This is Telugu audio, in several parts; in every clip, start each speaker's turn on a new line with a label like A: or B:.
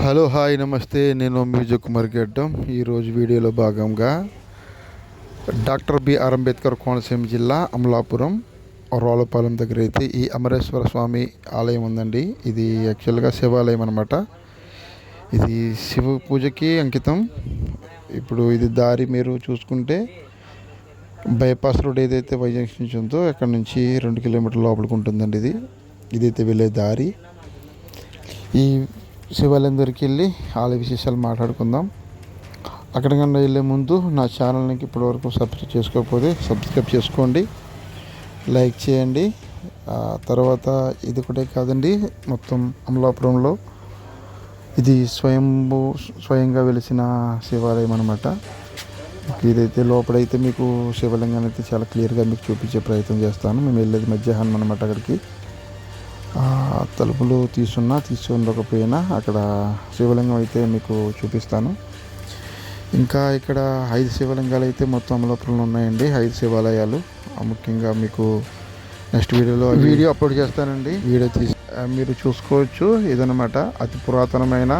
A: హలో హాయ్ నమస్తే. నేను మ్యూజిక్ కుమార్ గడ్డం. ఈరోజు వీడియోలో భాగంగా డాక్టర్ బిఆర్ అంబేద్కర్ కోనసీమ జిల్లా అమలాపురం రోలపాలెం దగ్గర అయితే ఈ అమరేశ్వర స్వామి ఆలయం ఉందండి. ఇది యాక్చువల్గా శివాలయం అనమాట ఇది శివ పూజకి అంకితం. ఇప్పుడు ఇది దారి మీరు చూసుకుంటే బైపాస్ రోడ్ ఏదైతే వైజాగ్ నుంచి ఉందో అక్కడ నుంచి రెండు కిలోమీటర్ల లోపలికి ఉంటుందండి ఇది. ఇదైతే వెళ్ళే దారి. ఈ శివాలయం దగ్గరికి వెళ్ళి ఆలయ విశేషాలు మాట్లాడుకుందాం. అక్కడికన్నా వెళ్ళే ముందు నా ఛానల్ని ఇప్పటివరకు సబ్స్క్రైబ్ చేసుకోకపోతే సబ్స్క్రైబ్ చేసుకోండి. లైక్ చేయండి. తర్వాత ఇది ఒకటే కాదండి మొత్తం అమలాపురంలో ఇది స్వయంభూ స్వయంగా వెలిసిన శివాలయం అనమాట ఇదైతే లోపలైతే మీకు శివలింగాన్ని అయితే చాలా క్లియర్గా మీకు చూపించే ప్రయత్నం చేస్తాను. మేము వెళ్ళేది మధ్యాహ్నం అనమాట అక్కడికి. తలుపులు తీసున్నా తీసి ఉండకపోయినా అక్కడ శివలింగం అయితే మీకు చూపిస్తాను. ఇంకా ఇక్కడ ఐదు శివలింగాలు అయితే మొత్తం అమలాపురంలో ఉన్నాయండి ఐదు శివాలయాలు. ముఖ్యంగా మీకు నెక్స్ట్ వీడియోలో వీడియో అప్లోడ్ చేస్తానండి. వీడియో తీసి మీరు చూసుకోవచ్చు. ఇదనమాట అతి పురాతనమైన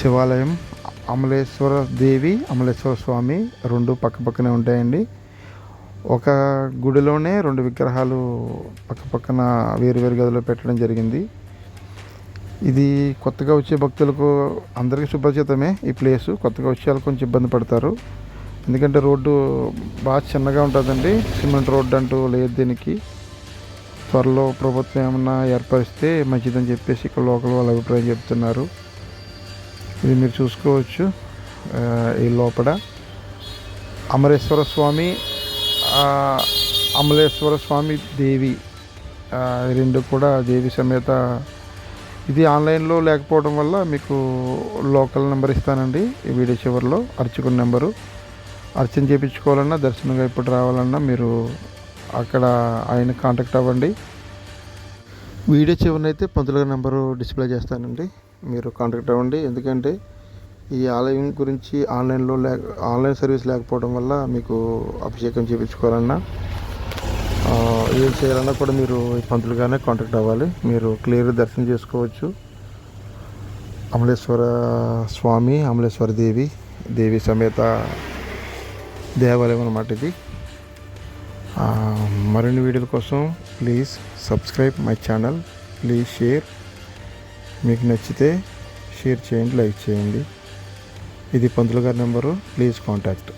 A: శివాలయం. అమలేశ్వర దేవి అమలేశ్వర స్వామి రెండు పక్క పక్కనే ఉంటాయండి. ఒక గుడిలోనే రెండు విగ్రహాలు పక్కపక్కన వేరువేరు వేరు వేరు గదిలో పెట్టడం జరిగింది. ఇది కొత్తగా వచ్చే భక్తులకు అందరికీ సుపరిచితమే ఈ ప్లేసు. కొత్తగా వచ్చే వాళ్ళు కొంచెం ఇబ్బంది పడతారు. ఎందుకంటే రోడ్డు బాగా చిన్నగా ఉంటుందండి. సిమెంట్ రోడ్డు అంటూ లేదు దీనికి. త్వరలో ప్రభుత్వం ఏమన్నా ఏర్పరిస్తే మంచిదని చెప్పేసి ఇక్కడ లోకల్ వాళ్ళ అభిప్రాయం చెప్తున్నారు. ఇది మీరు చూసుకోవచ్చు ఈ లోపల. అమరేశ్వర స్వామి అమలేశ్వర స్వామి దేవి రెండు కూడా దేవి సమేత. ఇది ఆన్లైన్లో లేకపోవడం వల్ల మీకు లోకల్ నెంబర్ ఇస్తానండి. ఈ వీడియో చివరిలో అర్చకుని నెంబరు. అర్చన చేయించుకోవాలన్నా దర్శనంగా ఇప్పుడు రావాలన్నా మీరు అక్కడ ఆయన కాంటాక్ట్ అవ్వండి. వీడియో చివరినైతే పంతులుగా నెంబరు డిస్ప్లే చేస్తానండి. మీరు కాంటాక్ట్ అవ్వండి. ఎందుకంటే ఈ ఆలయం గురించి ఆన్లైన్లో లేక ఆన్లైన్ సర్వీస్ లేకపోవడం వల్ల మీకు అభిషేకం చేయించుకోవాలన్నా ఏం చేయాలన్నా కూడా మీరు ఈ పంతులుగానే కాంటాక్ట్ అవ్వాలి. మీరు క్లియర్ దర్శనం చేసుకోవచ్చు. అమలేశ్వర స్వామి అమలేశ్వర దేవి దేవి సమేత దేవాలయం అన్నమాట ఇది. మరిన్ని వీడియోల కోసం please subscribe my channel. Please share. మీకు నచ్చితే షేర్ చేయండి లైక్ చేయండి. ఇది పంతులు గారి నెంబరు. Please contact.